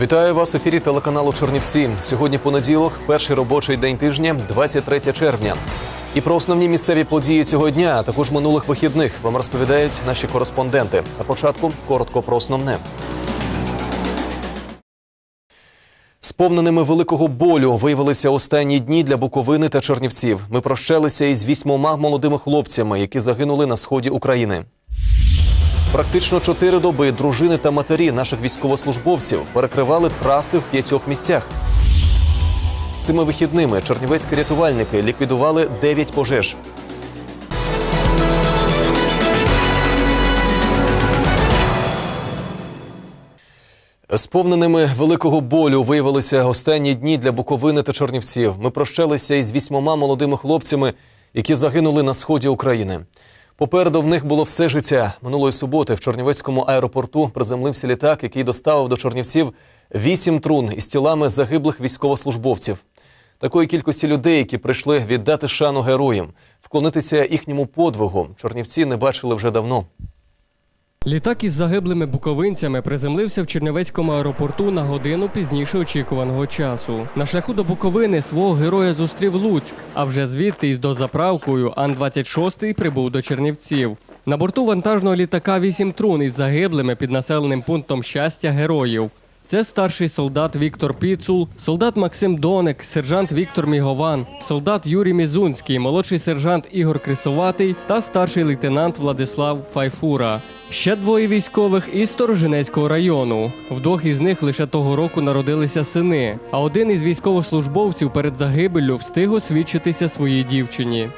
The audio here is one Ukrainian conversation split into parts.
Вітаю вас в ефірі телеканалу Чернівці. Сьогодні понеділок, перший робочий день тижня, 23 червня. І про основні місцеві події цього дня, а також минулих вихідних, вам розповідають наші кореспонденти. На початку коротко про основне. Сповненими великого болю виявилися останні дні для Буковини та Чернівців. Ми прощалися із вісьмома молодими хлопцями, які загинули на сході України. Практично чотири доби дружини та матері наших військовослужбовців перекривали траси в п'ятьох місцях. Цими вихідними чернівецькі рятувальники ліквідували 9 пожеж. Сповненими великого болю виявилися останні дні для Буковини та Чернівців. Ми прощалися із вісьмома молодими хлопцями, які загинули на сході України. Попереду в них було все життя. Минулої суботи в Чорнівецькому аеропорту приземлився літак, який доставив до Чорнівців вісім трун із тілами загиблих військовослужбовців. Такої кількості людей, які прийшли віддати шану героям, вклонитися їхньому подвигу, чорнівці не бачили вже давно. Літак із загиблими буковинцями приземлився в Чернівецькому аеропорту на годину пізніше очікуваного часу. На шляху до Буковини свого героя зустрів Луцьк, а вже звідти із дозаправкою Ан-26 прибув до Чернівців. На борту вантажного літака вісім трун із загиблими під населеним пунктом щастя героїв. Це старший солдат Віктор Піцул, солдат Максим Доник, сержант Віктор Мігован, солдат Юрій Мізунський, молодший сержант Ігор Крисоватий та старший лейтенант Владислав Файфура. Ще двоє військових із Сторожинецького району. Вдвох із них лише того року народилися сини. А один із військовослужбовців перед загибеллю встиг освідчитися своїй дівчині.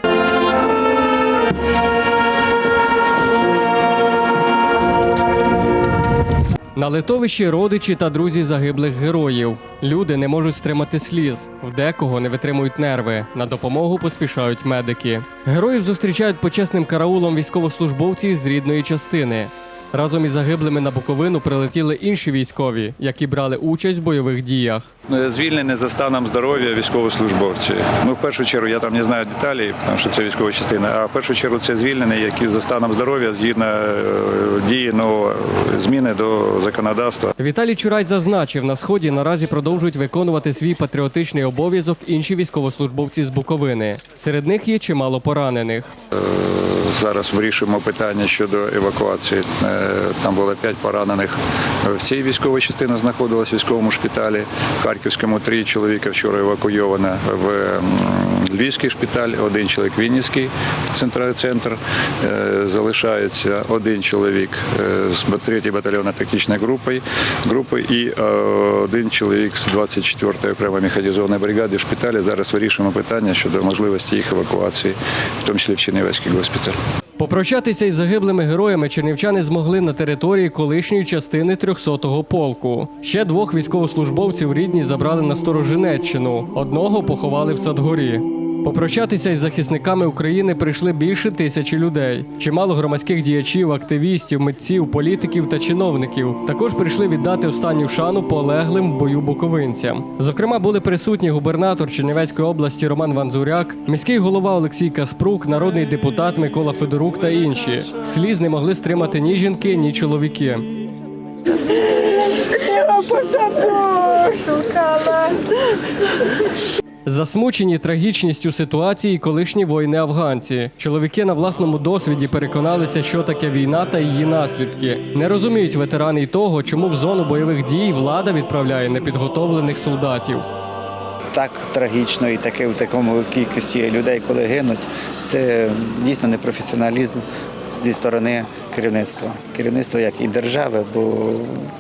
На литовищі родичі та друзі загиблих героїв. Люди не можуть стримати сліз. В декого не витримують нерви. На допомогу поспішають медики. Героїв зустрічають почесним караулом військовослужбовці з рідної частини. Разом із загиблими на Буковину прилетіли інші військові, які брали участь в бойових діях. Звільнені за станом здоров'я військовослужбовці. Ну, в першу чергу, я там не знаю деталі, тому що це військова частина. А в першу чергу це звільнені, які за станом здоров'я згідно е, дії нового зміни до законодавства. Віталій Чурай зазначив, на сході наразі продовжують виконувати свій патріотичний обов'язок інші військовослужбовці з Буковини. Серед них є чимало поранених. Зараз вирішуємо питання щодо евакуації. Е, Там було п'ять поранених в цій військовій частині знаходилась в військовому шпиталі. В Харківському три чоловіка вчора евакуйовано в Львівський шпиталь, один чоловік Вінницький центр. Е, Залишається один чоловік е, з 3 батальйонної тактичної групи, групи і е, один чоловік з 24-ї окремої механізованої бригади в шпиталі. Зараз вирішуємо питання щодо можливості їх евакуації, в тому числі в Чернівецький госпіталь. Попрощатися із загиблими героями чернівчани змогли на території колишньої частини 300-го полку. Ще двох військовослужбовців рідні забрали на Сторожинеччину. Одного поховали в Садгорі. Попрощатися із захисниками України прийшли більше тисячі людей. Чимало громадських діячів, активістів, митців, політиків та чиновників також прийшли віддати останню шану полеглим в бою буковинцям. Зокрема, були присутні губернатор Чернівецької області Роман Ванзуряк, міський голова Олексій Каспрук, народний депутат Микола Федорук та інші. Сліз не могли стримати ні жінки, ні чоловіки. Я. Засмучені трагічністю ситуації колишні воїни-афганці. Чоловіки на власному досвіді переконалися, що таке війна та її наслідки. Не розуміють ветерани й того, чому в зону бойових дій влада відправляє непідготовлених солдатів. так трагічно і таке в такому кількості людей, коли гинуть, це дійсно непрофесіоналізм зі сторони керівництва. Керівництво як і держави, бо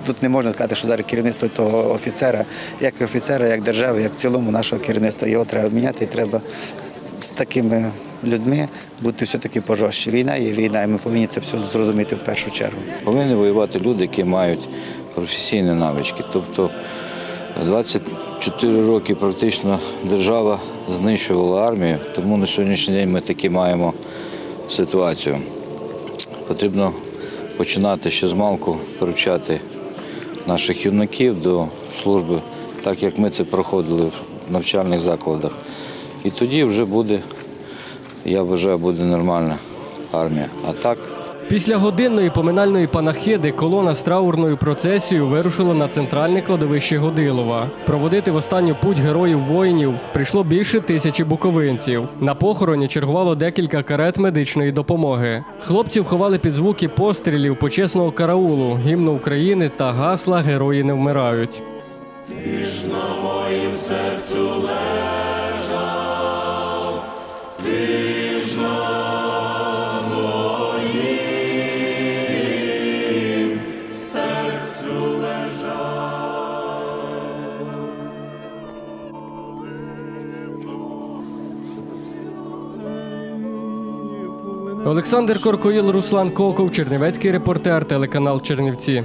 тут не можна сказати, що зараз керівництво того офіцера, як офіцера, як держави, як в цілому нашого керівництва. Його треба міняти і треба з такими людьми бути все-таки пожорстче. Війна є війна, і ми повинні це все зрозуміти в першу чергу. Повинні воювати люди, які мають професійні навички. Тобто 24 роки практично держава знищувала армію, тому на сьогоднішній день ми таки маємо ситуацію. Потрібно починати ще з малку привчати наших юнаків до служби, так як ми це проходили в навчальних закладах. І тоді вже буде, я вважаю, буде нормальна армія. А так Після годинної поминальної панахиди колона з траурною процесією вирушила на центральне кладовище Годилова. Проводити в останню путь героїв воїнів прийшло більше тисячі буковинців. На похороні чергувало декілька карет медичної допомоги. Хлопців ховали під звуки пострілів почесного караулу, гімну України та гасла Герої не вмирають. Олександр Коркоїл, Руслан Коков, Чернівецький репортер, телеканал Чернівці.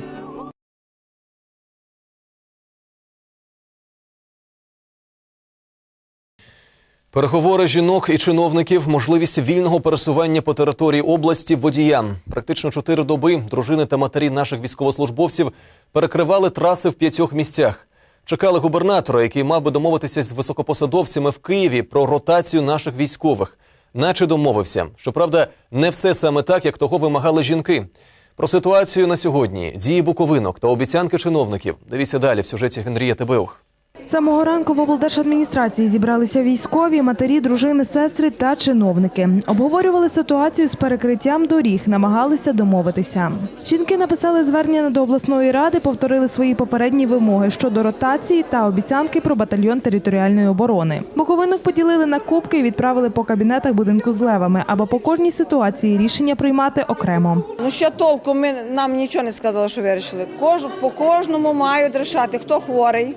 Переговори жінок і чиновників, можливість вільного пересування по території області водіям. Практично чотири доби дружини та матері наших військовослужбовців перекривали траси в п'ятьох місцях. Чекали губернатора, який мав би домовитися з високопосадовцями в Києві про ротацію наших військових. Наче домовився. Щоправда, не все саме так, як того вимагали жінки. Про ситуацію на сьогодні, дії буковинок та обіцянки чиновників. Дивіться далі в сюжеті Генрія Тебеух. Самого ранку в облдержадміністрації зібралися військові, матері, дружини, сестри та чиновники. Обговорювали ситуацію з перекриттям доріг, намагалися домовитися. Жінки написали звернення до обласної ради, повторили свої попередні вимоги щодо ротації та обіцянки про батальйон територіальної оборони. Буковинок поділили на кубки і відправили по кабінетах будинку з левами, аби по кожній ситуації рішення приймати окремо. Ну що толку, ми нам нічого не сказали, що вирішили. Кож, по кожному мають рішати, хто хворий,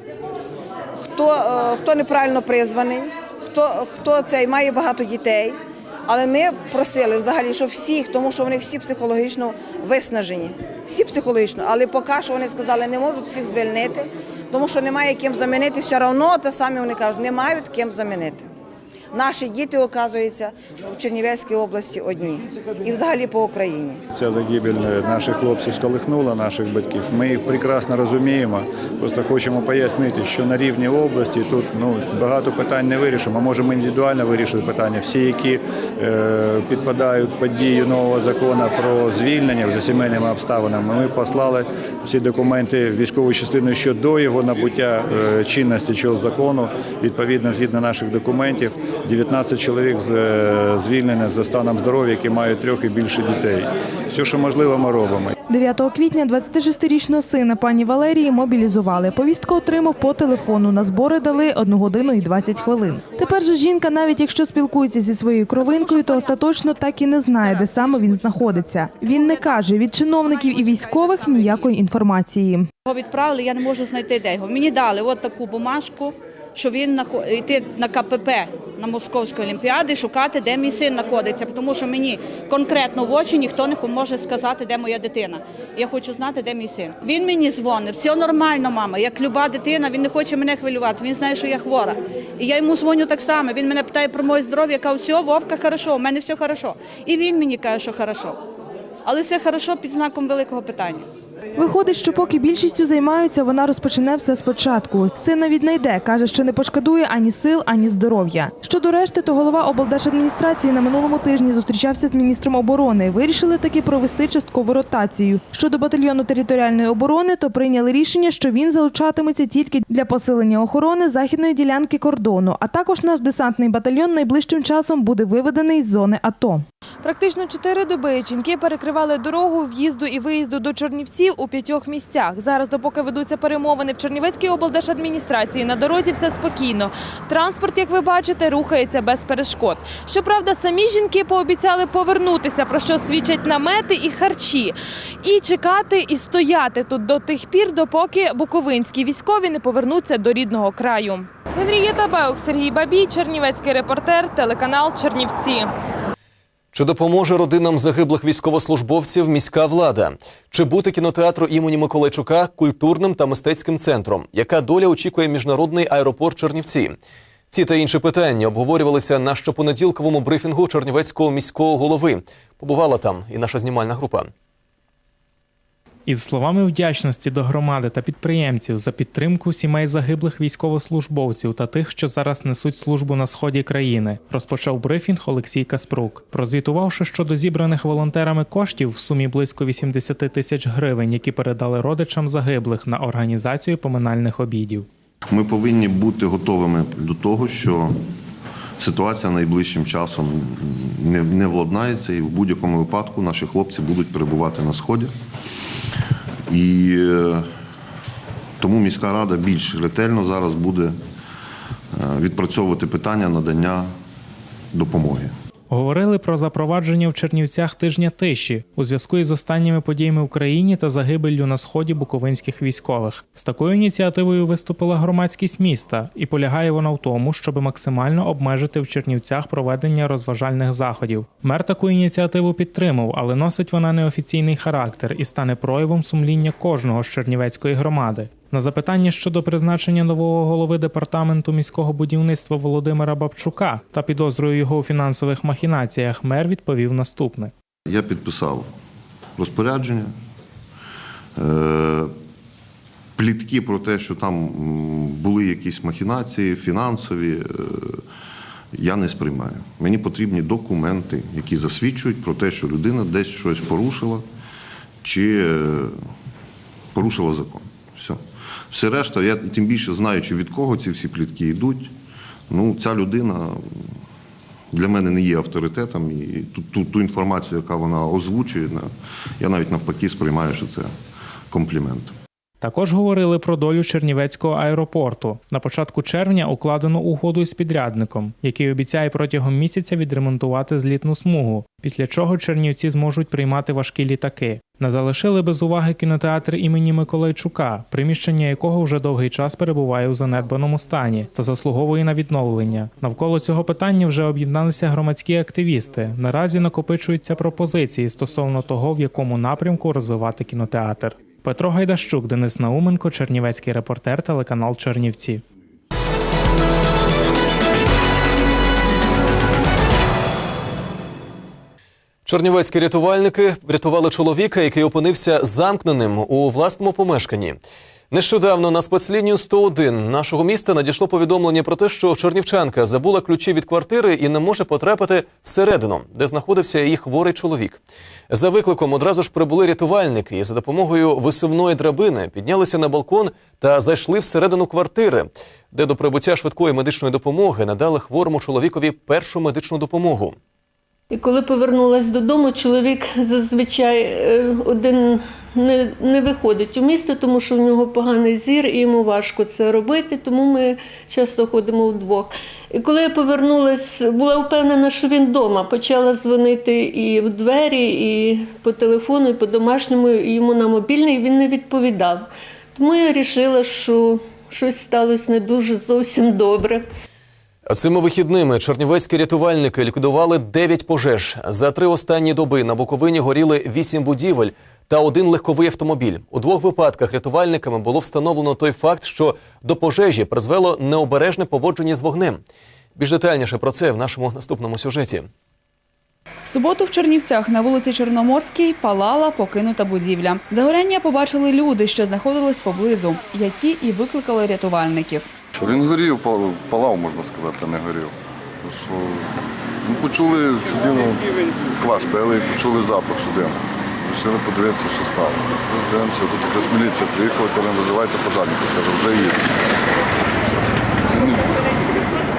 хто, е, хто неправильно призваний, хто, хто цей має багато дітей. Але ми просили взагалі, що всіх, тому що вони всі психологічно виснажені. Всі психологічно, але поки що вони сказали, не можуть всіх звільнити, тому що немає ким замінити. Все одно та самі вони кажуть, не мають ким замінити. Наші діти, оказується, в Чернівецькій області одні і взагалі по Україні. Ця загибель наших хлопців сколихнула наших батьків. Ми їх прекрасно розуміємо. Просто хочемо пояснити, що на рівні області тут ну багато питань не вирішимо. Можемо індивідуально вирішити питання. Всі, які е, підпадають під дію нового закону про звільнення за сімейними обставинами, ми послали всі документи військової частини ще до його набуття е, чинності цього закону. Відповідно, згідно наших документів, 19 чоловік е, звільнені за станом здоров'я, які мають трьох і більше дітей. Все, що можливо, ми робимо. 9 квітня 26-річного сина пані Валерії мобілізували. Повістку отримав по телефону. На збори дали 1 годину і 20 хвилин. Тепер же жінка, навіть якщо спілкується зі своєю кровинкою, то остаточно так і не знає, де саме він знаходиться. Він не каже від чиновників і військових ніякої інформації. Його відправили, я не можу знайти де його. Мені дали от таку бумажку, що він йти на КПП на Московську олімпіади, шукати, де мій син знаходиться, тому що мені конкретно в очі ніхто не може сказати, де моя дитина. Я хочу знати, де мій син. Він мені дзвонив, все нормально, мама. Як люба дитина, він не хоче мене хвилювати. Він знає, що я хвора. І я йому дзвоню так само. Він мене питає про моє здоров'я, я кажу, все, Вовка, хорошо, у мене все хорошо. І він мені каже, що хорошо. Але це хорошо під знаком великого питання. Виходить, що поки більшістю займаються, вона розпочне все спочатку. Сина віднайде, каже, що не пошкодує ані сил, ані здоров'я. Щодо решти, то голова облдержадміністрації на минулому тижні зустрічався з міністром оборони. Вирішили таки провести часткову ротацію. Щодо батальйону територіальної оборони, то прийняли рішення, що він залучатиметься тільки для посилення охорони західної ділянки кордону. А також наш десантний батальйон найближчим часом буде виведений з зони АТО. Практично чотири доби жінки перекривали дорогу в'їзду і виїзду до Чернівців у п'ятьох місцях. Зараз, допоки ведуться перемовини в Чернівецькій облдержадміністрації, на дорозі все спокійно. Транспорт, як ви бачите, рухається без перешкод. Щоправда, самі жінки пообіцяли повернутися, про що свідчать намети і харчі, і чекати і стояти тут до тих пір, допоки буковинські військові не повернуться до рідного краю. Генрієта Беук, Сергій Бабій, Чернівецький репортер, телеканал Чернівці. Чи допоможе родинам загиблих військовослужбовців міська влада? Чи бути кінотеатру імені Миколайчука культурним та мистецьким центром? Яка доля очікує міжнародний аеропорт Чернівці? Ці та інші питання обговорювалися на щопонеділковому брифінгу Чернівецького міського голови. Побувала там і наша знімальна група. Із словами вдячності до громади та підприємців за підтримку сімей загиблих військовослужбовців та тих, що зараз несуть службу на сході країни, розпочав брифінг Олексій Каспрук, прозвітувавши щодо зібраних волонтерами коштів в сумі близько 80 тисяч гривень, які передали родичам загиблих на організацію поминальних обідів. Ми повинні бути готовими до того, що ситуація найближчим часом не, владнається, і в будь-якому випадку наші хлопці будуть перебувати на сході. І е, тому міська рада більш ретельно зараз буде е, відпрацьовувати питання надання допомоги. Говорили про запровадження в Чернівцях тижня тиші у зв'язку із останніми подіями в Україні та загибеллю на сході буковинських військових. З такою ініціативою виступила громадськість міста, і полягає вона в тому, щоб максимально обмежити в Чернівцях проведення розважальних заходів. Мер таку ініціативу підтримав, але носить вона неофіційний характер і стане проявом сумління кожного з Чернівецької громади. На запитання щодо призначення нового голови департаменту міського будівництва Володимира Бабчука та підозрою його у фінансових махінаціях мер відповів наступне. Я підписав розпорядження. Е, Плітки про те, що там були якісь махінації фінансові, е, я не сприймаю. Мені потрібні документи, які засвідчують про те, що людина десь щось порушила чи е, порушила закон. Все. Все решта, я тим більше знаючи, від кого ці всі плітки йдуть, ну, ця людина для мене не є авторитетом. І ту, ту, ту інформацію, яка вона озвучує, я навіть навпаки сприймаю, що це комплімент. Також говорили про долю Чернівецького аеропорту. На початку червня укладено угоду із підрядником, який обіцяє протягом місяця відремонтувати злітну смугу, після чого чернівці зможуть приймати важкі літаки. Не залишили без уваги кінотеатр імені Миколайчука, приміщення якого вже довгий час перебуває у занедбаному стані та заслуговує на відновлення. Навколо цього питання вже об'єдналися громадські активісти. Наразі накопичуються пропозиції стосовно того, в якому напрямку розвивати кінотеатр. Петро Гайдащук, Денис Науменко, Чернівецький репортер, телеканал Чернівці. Чернівецькі рятувальники врятували чоловіка, який опинився замкненим у власному помешканні. Нещодавно на спецлінію 101 нашого міста надійшло повідомлення про те, що чернівчанка забула ключі від квартири і не може потрапити всередину, де знаходився її хворий чоловік. За викликом одразу ж прибули рятувальники і за допомогою висувної драбини піднялися на балкон та зайшли всередину квартири, де до прибуття швидкої медичної допомоги надали хворому чоловікові першу медичну допомогу. І коли повернулась додому, чоловік зазвичай е, один не, не виходить у місто, тому що в нього поганий зір і йому важко це робити, тому ми часто ходимо вдвох. І коли я повернулась, була впевнена, що він вдома. Почала дзвонити і в двері, і по телефону, і по домашньому, і йому на мобільний, він не відповідав. Тому я вирішила, що щось сталося не дуже зовсім добре. Цими вихідними чернівецькі рятувальники ліквідували 9 пожеж. За три останні доби на Буковині горіли 8 будівель та один легковий автомобіль. У двох випадках рятувальниками було встановлено той факт, що до пожежі призвело необережне поводження з вогнем. Більш детальніше про це в нашому наступному сюжеті. В суботу в Чернівцях на вулиці Чорноморській палала покинута будівля. Загоряння побачили люди, що знаходились поблизу, які і викликали рятувальників. Він горів, палав, можна сказати, не горів. Що, ну, почули, сиділи, квас пили і почули запах, що дим. Вирішили подивитися, що сталося. Ми дивимося, тут якраз міліція приїхала, каже, визивайте пожарника. Каже, вже. Ну,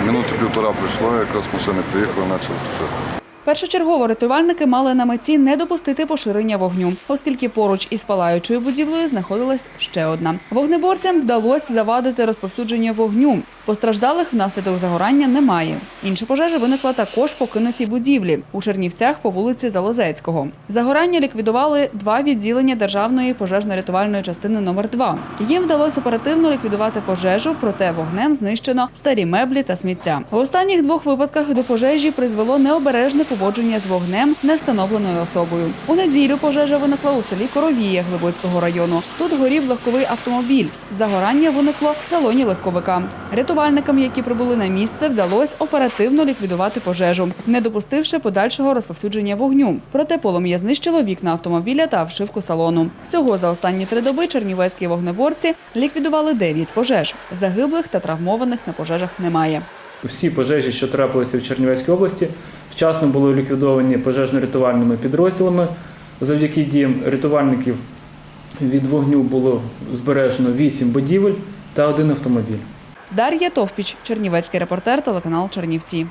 Минути півтора пройшло, якраз машини приїхали, почали тушити. Першочергово рятувальники мали на меті не допустити поширення вогню, оскільки поруч із палаючою будівлею знаходилась ще одна. Вогнеборцям вдалося завадити розповсюдження вогню. Постраждалих внаслідок загорання немає. Інша пожежа виникла також в покинутій будівлі у Чернівцях по вулиці Залозецького. Загорання ліквідували два відділення державної пожежно-рятувальної частини номер 2 Їм вдалося оперативно ліквідувати пожежу, проте вогнем знищено старі меблі та сміття. В останніх двох випадках до пожежі призвело необережне поводження з вогнем невстановленою особою. У неділю пожежа виникла у селі Коровія Глибоцького району. Тут горів легковий автомобіль. Загорання виникло в салоні легковика. Рятувальникам, які прибули на місце, вдалося оперативно ліквідувати пожежу, не допустивши подальшого розповсюдження вогню. Проте полум'я знищило вікна автомобіля та вшивку салону. Всього за останні три доби чернівецькі вогнеборці ліквідували 9 пожеж. Загиблих та травмованих на пожежах немає. Всі пожежі, що трапилися в Чернівецькій області, вчасно були ліквідовані пожежно-рятувальними підрозділами. Завдяки діям рятувальників від вогню було збережено 8 будівель та один автомобіль. Дар'я Товпіч, Чернівецький репортер, телеканал Чернівці.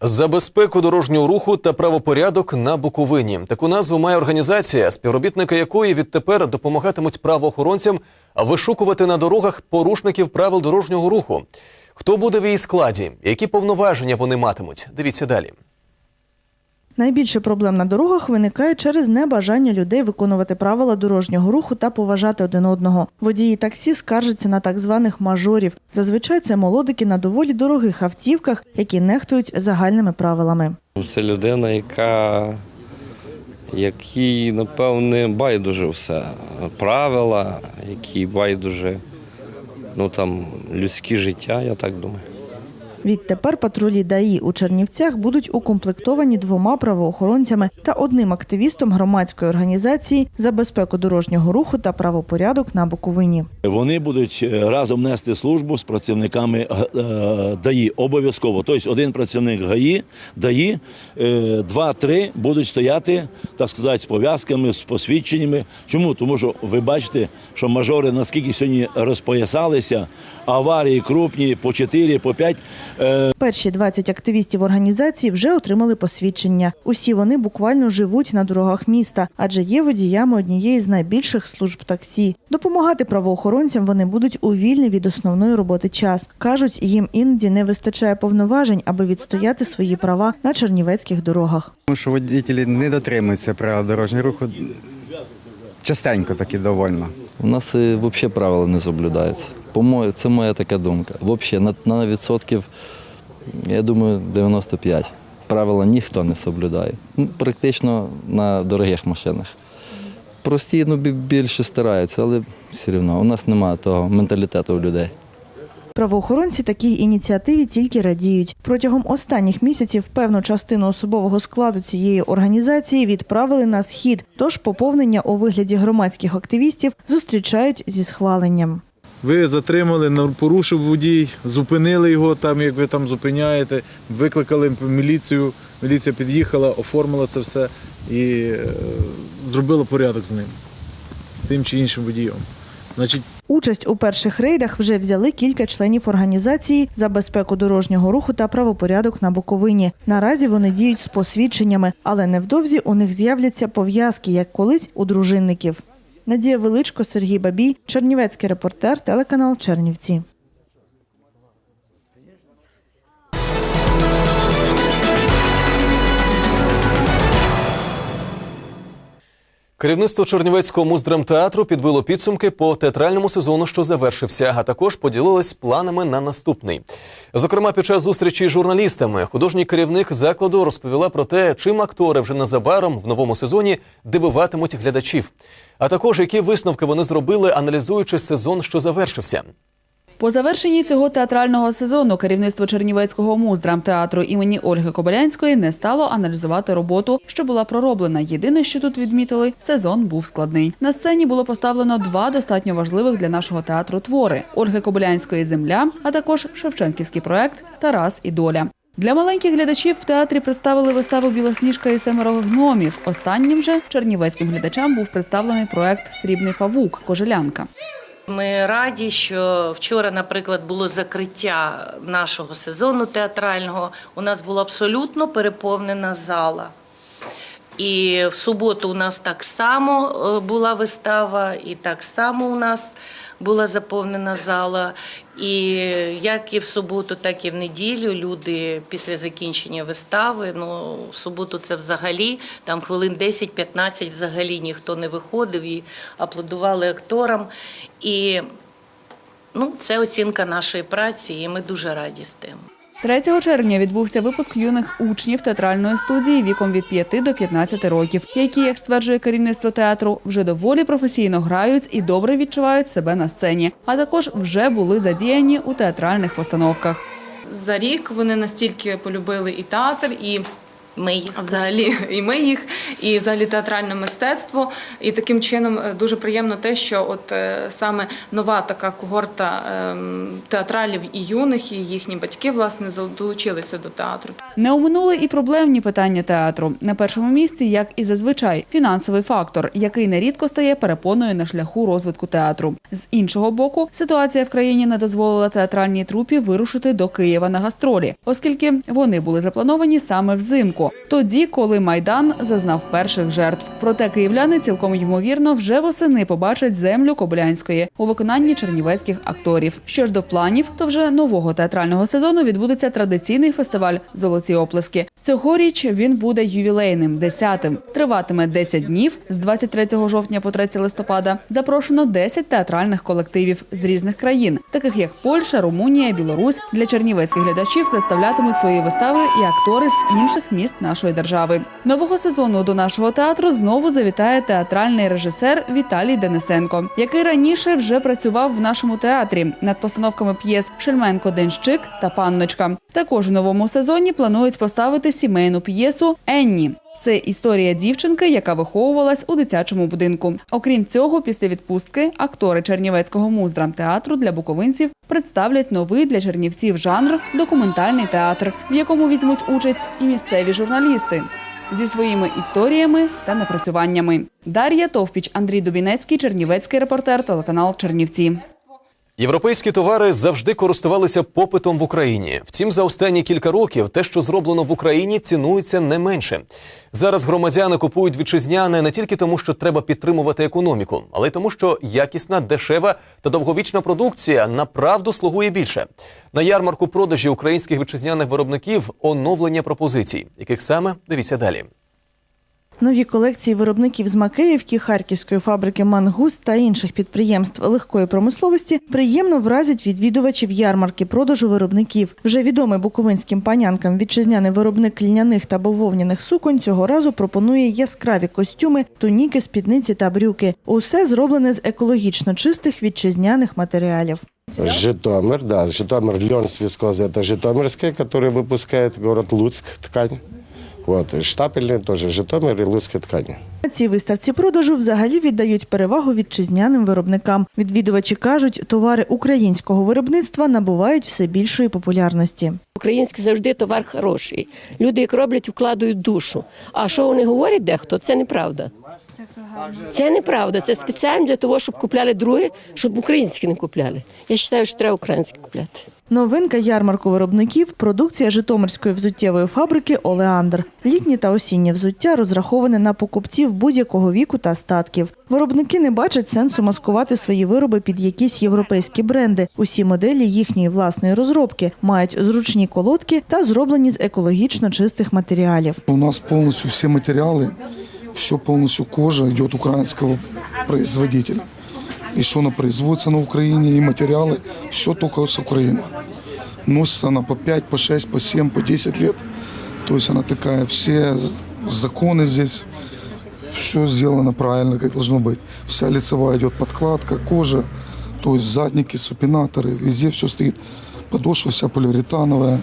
За безпеку дорожнього руху та правопорядок на Буковині. Таку назву має організація, співробітники якої відтепер допомагатимуть правоохоронцям вишукувати на дорогах порушників правил дорожнього руху. Хто буде в її складі? Які повноваження вони матимуть? Дивіться далі. Найбільше проблем на дорогах виникає через небажання людей виконувати правила дорожнього руху та поважати один одного. Водії таксі скаржаться на так званих мажорів. Зазвичай це молодики на доволі дорогих автівках, які нехтують загальними правилами. Це людина, яка якій, напевне, байдуже все. Правила, якій байдуже ну, там, людське життя, я так думаю. Відтепер патрулі ДАІ у Чернівцях будуть укомплектовані двома правоохоронцями та одним активістом громадської організації за безпеку дорожнього руху та правопорядок на Буковині. Вони будуть е, разом нести службу з працівниками е, ДАІ обов'язково. Тобто один працівник ГАІ, ДАІ, е, два-три будуть стояти, так сказати, з пов'язками, з посвідченнями. Чому? Тому що ви бачите, що мажори наскільки сьогодні розпоясалися, аварії крупні по 4, по 5. Е, Перші 20 активістів організації вже отримали посвідчення. Усі вони буквально живуть на дорогах міста, адже є водіями однієї з найбільших служб таксі. Допомагати правоохоронцям вони будуть у вільний від основної роботи час. кажуть, їм іноді не вистачає повноважень, аби відстояти свої права на чернівецьких дорогах. Тому що водії не дотримуються правил дорожнього руху. Частенько таки довольно. У нас взагалі правила не соблюдаються. По-моєму, це моя така думка. Взагалі, на, на відсотків, я думаю, 95. Правила ніхто не соблюдає. Ну, практично на дорогих машинах. Прості, ну більше стараються, але все одно у нас немає того менталітету у людей. Правоохоронці такій ініціативі тільки радіють. Протягом останніх місяців певну частину особового складу цієї організації відправили на схід. Тож поповнення у вигляді громадських активістів зустрічають зі схваленням. Ви затримали, порушив водій, зупинили його там, як ви там зупиняєте, викликали міліцію, міліція під'їхала, оформила це все і е, зробила порядок з ним, з тим чи іншим водієм. Значить, Участь у перших рейдах вже взяли кілька членів організації за безпеку дорожнього руху та правопорядок на Буковині. Наразі вони діють з посвідченнями, але невдовзі у них з'являться пов'язки, як колись у дружинників. Надія Величко, Сергій Бабій, Чернівецький репортер, телеканал Чернівці. Керівництво Чернівецького муздрамтеатру підбило підсумки по театральному сезону, що завершився, а також поділилось планами на наступний. Зокрема, під час зустрічі з журналістами художній керівник закладу розповіла про те, чим актори вже незабаром в новому сезоні дивуватимуть глядачів, а також які висновки вони зробили, аналізуючи сезон, що завершився. По завершенні цього театрального сезону керівництво Чернівецького муздрамтеатру імені Ольги Кобилянської не стало аналізувати роботу, що була пророблена. Єдине, що тут відмітили, сезон був складний. На сцені було поставлено два достатньо важливих для нашого театру твори: Ольги Кобилянської Земля, а також Шевченківський проект Тарас і доля. Для маленьких глядачів в театрі представили виставу Білосніжка і семеро гномів. Останнім же чернівецьким глядачам був представлений проект Срібний павук Кожелянка. Ми раді, що вчора, наприклад, було закриття нашого сезону театрального. У нас була абсолютно переповнена зала. І в суботу у нас так само е, була вистава, і так само у нас була заповнена зала. І як і в суботу, так і в неділю люди після закінчення вистави. Ну, в суботу це взагалі там хвилин 10-15 взагалі ніхто не виходив і аплодували акторам. І ну, це оцінка нашої праці, і ми дуже раді з тим. 3 червня відбувся випуск юних учнів театральної студії віком від 5 до 15 років, які, як стверджує керівництво театру, вже доволі професійно грають і добре відчувають себе на сцені, а також вже були задіяні у театральних постановках. За рік вони настільки полюбили і театр, і Ми їх. взагалі і ми їх, і взагалі театральне мистецтво. І таким чином е, дуже приємно те, що от е, саме нова така когорта ем, театралів і юних, і їхні батьки власне долучилися до театру. Не оминули і проблемні питання театру. На першому місці, як і зазвичай, фінансовий фактор, який нерідко стає перепоною на шляху розвитку театру. З іншого боку, ситуація в країні не дозволила театральній трупі вирушити до Києва на гастролі, оскільки вони були заплановані саме взимку, тоді, коли майдан зазнав перших жертв. Проте київляни цілком ймовірно вже восени побачать землю Кобилянської у виконанні чернівецьких акторів. Що ж до планів, то вже нового театрального сезону відбудеться традиційний фестиваль Золоті оплески. Цьогоріч він буде ювілейним, десятим. Триватиме 10 днів з 23 жовтня по 3 листопада. Запрошено 10 театральних колективів з різних країн, таких як Польща, Румунія, Білорусь. Для чернівецьких глядачів представлятимуть свої вистави і актори з інших міст нашої держави. Нового сезону до нашого театру знову завітає театральний режисер Віталій Денисенко, який раніше вже працював в нашому театрі над постановками п'єс Шельменко Денщик та Панночка. Також в новому сезоні планують поставити сімейну п'єсу Енні. Це історія дівчинки, яка виховувалась у дитячому будинку. Окрім цього, після відпустки актори Чернівецького муздрамтеатру для буковинців представлять новий для чернівців жанр документальний театр, в якому візьмуть участь і місцеві журналісти зі своїми історіями та напрацюваннями. Дар'я Товпіч, Андрій Дубінецький, Чернівецький репортер, телеканал Чернівці. Європейські товари завжди користувалися попитом в Україні. Втім, за останні кілька років те, що зроблено в Україні, цінується не менше. Зараз громадяни купують вітчизняне не тільки тому, що треба підтримувати економіку, але й тому, що якісна, дешева та довговічна продукція направду слугує більше. На ярмарку продажі українських вітчизняних виробників оновлення пропозицій, яких саме дивіться далі. Нові колекції виробників з Макеївки, Харківської фабрики Мангус та інших підприємств легкої промисловості приємно вразять відвідувачів ярмарки продажу виробників. Вже відомий буковинським панянкам вітчизняний виробник льняних та бавовняних суконь цього разу пропонує яскраві костюми, туніки, спідниці та брюки. Усе зроблене з екологічно чистих вітчизняних матеріалів. Житомир, да, Житомир лен с вискозы, это житомирская, который выпускает город Луцк ткань. Вот, и штапельный тоже Житомир и Луцкая ткань. На цій виставці продажу взагалі віддають перевагу вітчизняним виробникам. Відвідувачі кажуть, товари українського виробництва набувають все більшої популярності. Український завжди товар хороший. Люди, як роблять, вкладають душу. А що вони говорять дехто, це неправда. Це неправда. Це спеціально для того, щоб купляли друге, щоб українські не купляли. Я вважаю, що треба українські купляти. Новинка ярмарку виробників продукція Житомирської взуттєвої фабрики Олеандр. Літнє та осіннє взуття розраховане на покупців будь-якого віку та статків. Виробники не бачать сенсу маскувати свої вироби під якісь європейські бренди. Усі моделі їхньої власної розробки мають зручні колодки та зроблені з екологічно чистих матеріалів. У нас полностью все материалы, все полностью кожа идет украинского производителя. И что она производится на Украине, и материалы, все только с Украины. Носится она по 5, по 6, по 7, по 10 лет. То есть она такая, все законы здесь, все сделано правильно, как должно быть. Вся лицевая идет подкладка, кожа, то есть задники, супинаторы, везде все стоит. Подошва вся полиуретановая,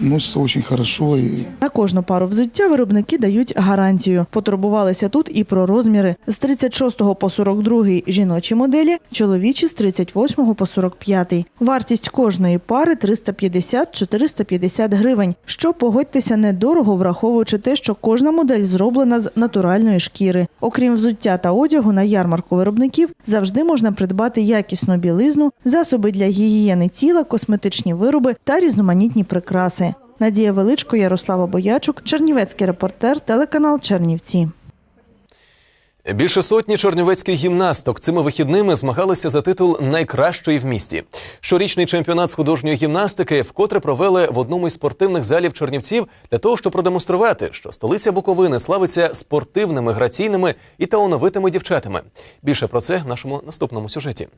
носится очень хорошо и На кожну пару взуття виробники дають гарантію. Потурбувалися тут і про розміри. З 36 по 42 жіночі моделі, чоловічі з 38 по 45. Вартість кожної пари 350-450 гривень, що, погодьтеся, недорого, враховуючи те, що кожна модель зроблена з натуральної шкіри. Окрім взуття та одягу, на ярмарку виробників завжди можна придбати якісну білизну, засоби для гігієни тіла, косметичні вироби та різноманітні прикраси. Надія Величко, Ярослава Боячук, Чернівецький репортер, телеканал Чернівці. Більше сотні чорнівецьких гімнасток цими вихідними змагалися за титул найкращої в місті. Щорічний чемпіонат з художньої гімнастики вкотре провели в одному із спортивних залів Чернівців для того, щоб продемонструвати, що столиця Буковини славиться спортивними, граційними і талановитими дівчатами. Більше про це в нашому наступному сюжеті.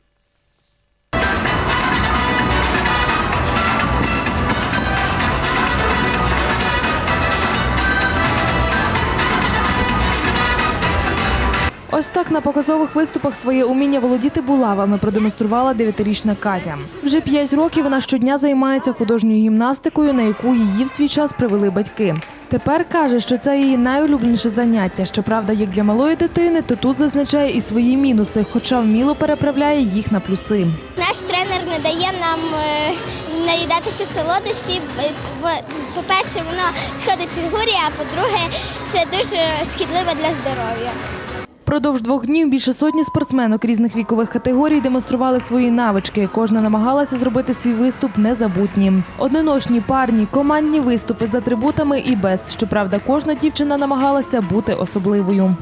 Ось так на показових виступах своє уміння володіти булавами продемонструвала дев'ятирічна Катя. Вже п'ять років вона щодня займається художньою гімнастикою, на яку її в свій час привели батьки. Тепер каже, що це її найулюбленіше заняття. Щоправда, як для малої дитини, то тут зазначає і свої мінуси, хоча вміло переправляє їх на плюси. Наш тренер не дає нам е, наїдатися солодощі. бо, По-перше, воно шкодить фігурі, а по-друге, це дуже шкідливо для здоров'я. Продовж двох днів більше сотні спортсменок різних вікових категорій демонстрували свої навички. Кожна намагалася зробити свій виступ незабутнім. Одиночні, парні, командні виступи з атрибутами і без. Щоправда, кожна дівчина намагалася бути особливою.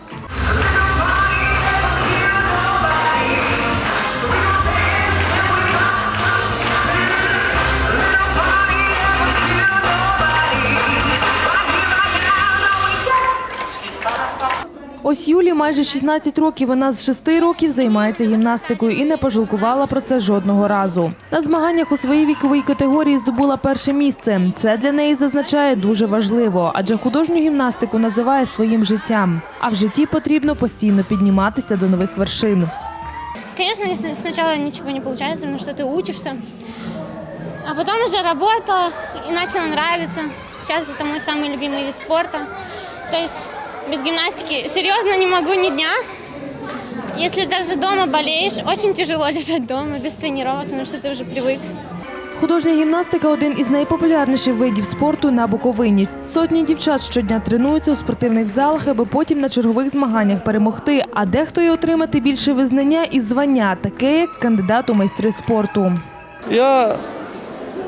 Ось Юлі майже 16 років. Вона з 6 років займається гімнастикою і не пожалкувала про це жодного разу. На змаганнях у своїй віковій категорії здобула перше місце. Це для неї зазначає дуже важливо, адже художню гімнастику називає своїм життям. А в житті потрібно постійно підніматися до нових вершин. Конечно, с- сначала ничего не получается, потому что ты учишься. А потом уже работала и начала нравиться. Сейчас это мой самый любимый вид спорта. То есть без гимнастики серьезно не могу ни дня. Если даже дома болеешь, очень тяжело лежать дома без тренировок, потому что ты уже привык. Художня гімнастика один із найпопулярніших видів спорту на Буковині. Сотні дівчат щодня тренуються у спортивних залах, аби потім на чергових змаганнях перемогти. А дехто й отримати більше визнання і звання, таке як кандидат у майстри спорту. Я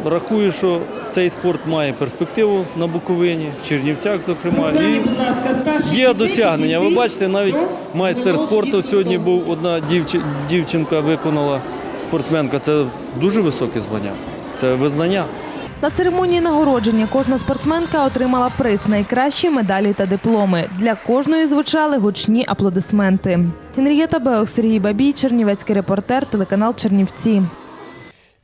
рахую, що цей спорт має перспективу на Буковині, в Чернівцях, зокрема. І є досягнення. Ви бачите, навіть майстер спорту сьогодні був одна дівчинка виконала спортсменка. Це дуже високе звання. Це визнання. На церемонії нагородження кожна спортсменка отримала приз найкращі медалі та дипломи. Для кожної звучали гучні аплодисменти. Генрієта Беох, Сергій Бабій, Чернівецький репортер, телеканал Чернівці.